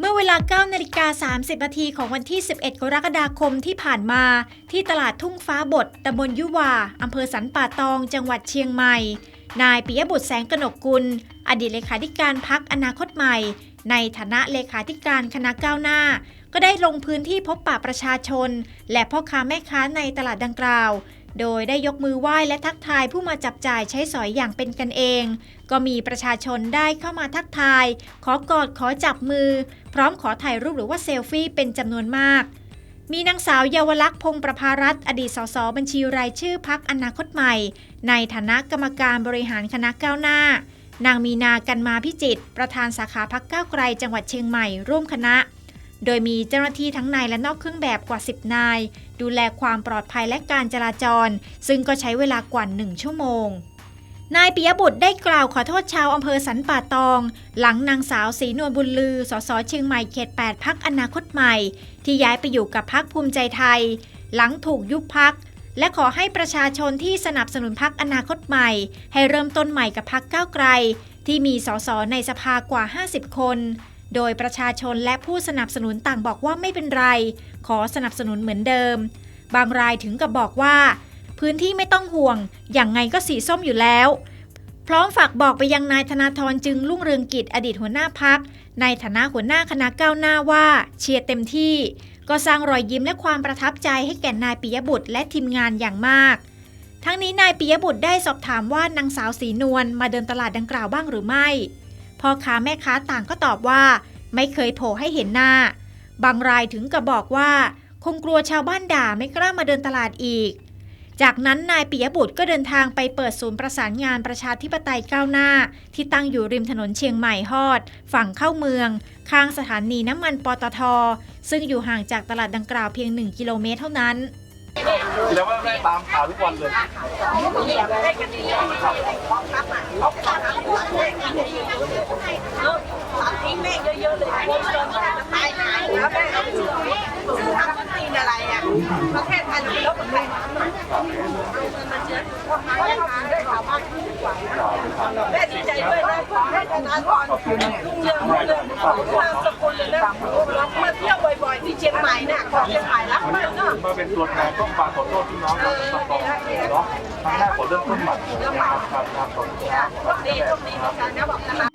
เมื่อเวลา9นาฬิกา30นาทีของวันที่ 11 กรกฎาคมที่ผ่านมา ที่ตลาดทุ่งฟ้าบดตำบลยุวาอำเภอสันป่าตอง จังหวัดเชียงใหม่ นายปิยบุตรแสงกนกกุล อดีตเลขาธิการพักอนาคตใหม่ ในฐานะเลขาธิการคณะก้าวหน้า ก็ได้ลงพื้นที่พบปะประชาชน และพ่อค้าแม่ค้าในตลาดดังกล่าว โดยได้ยกมือไหว้และทักทายผู้มาจับจ่ายใช้สอยอย่างเป็นกันเอง ก็มีประชาชนได้เข้ามาทักทาย ขอกอดขอจับมือ พร้อมขอถ่ายรูปหรือว่าเซลฟี่เป็นจำนวนมากมีนางสาวเยาวลักษณ์พงประภารัตน์อดีตสสบัญชีรายชื่อพักอนาคตใหม่ ในฐานะกรรมการบริหารคณะก้าวหน้า นางมีนากันมาพิจิตรประธานสาขาพักก้าวไกลจังหวัดเชียงใหม่ร่วมคณะ โดยมีเจ้าหน้าที่ทั้งในและนอกเครื่องแบบกว่า 10 นาย ดูแลความปลอดภัยและการจราจร ซึ่งก็ใช้เวลากว่า 1 ชั่วโมง นายปิยบุตรได้กล่าวขอโทษชาวอำเภอสันป่าตอง หลังนางสาวศรีนวลบุญลือ สสเชียงใหม่เขต 8 พักอนาคตใหม่ ที่ย้ายไปอยู่กับพักภูมิใจไทย หลังถูกยุบพักและขอให้ประชาชนที่สนับสนุนพักอนาคตใหม่ ให้เริ่มต้นใหม่กับพักก้าวไกล ที่มีสสในสภากว่า 50 คน โดยประชาชนและผู้สนับสนุนต่างบอกว่าไม่เป็นไร ขอสนับสนุนเหมือนเดิม บางรายถึงกับบอกว่า พื้นที่ไม่ต้องห่วง อย่างไงก็สีส้มอยู่แล้ว พร้อมฝากบอกไปยังนายธนาธรจึงรุ่งเรืองกิจอดีตหัวหน้าพัก ในฐานะหัวหน้าคณะก้าวหน้าว่า เชียร์เต็มที่ ก็สร้างรอยยิ้มและความประทับใจให้แก่นายปิยบุตรและทีมงานอย่างมากทั้งนี้นายปิยบุตรได้สอบถามว่านางสาวสีนวลมาเดินตลาดดังกล่าวบ้างหรือไม่ พ่อค้าแม่ค้าต่างก็ตอบว่า ไม่เคยโผล่ให้เห็นหน้า บางรายถึงกับบอกว่า คงกลัวชาวบ้านด่าไม่กล้ามาเดินตลาดอีก จากนั้นนายปิยบุตรก็เดินทางไปเปิดศูนย์ประสานงานประชาธิปไตยก้าวหน้า ที่ตั้งอยู่ริมถนนเชียงใหม่ฮอด ฝั่งเข้าเมือง ข้างสถานีน้ำมันปตท ซึ่งอยู่ห่างจากตลาดดังกล่าวเพียง 1 กิโลเมตรเท่านั้นแสดงว่าได้ตามข่าวทุกวันเลย ทิ้งแม่งเยอะๆเลยวงจรมันตายหายแล้วแม่เอาไปซื้อซื้อทำต้นตีนอะไรอะ ประเทศไทยเราเป็นโลกประเทศมันเยอะได้ข่าวมากขึ้นกว่าแม่ดีใจด้วยนะแม่ธนาธรรุ่งเรืองรุ่งเรืองนามสกุลเลยนะมาเที่ยวบ่อยๆที่เชียงใหม่เนี่ยของเชียงใหม่รักมากเนาะมาเป็นตัวแทนต้องมาขอโทษพี่น้องเราต้องขอเนาะครั้งแรกขอเริ่มต้นหม่ครับครับครับขอบคุณครับดีโชคดีเหมือนกันนะบอกธนา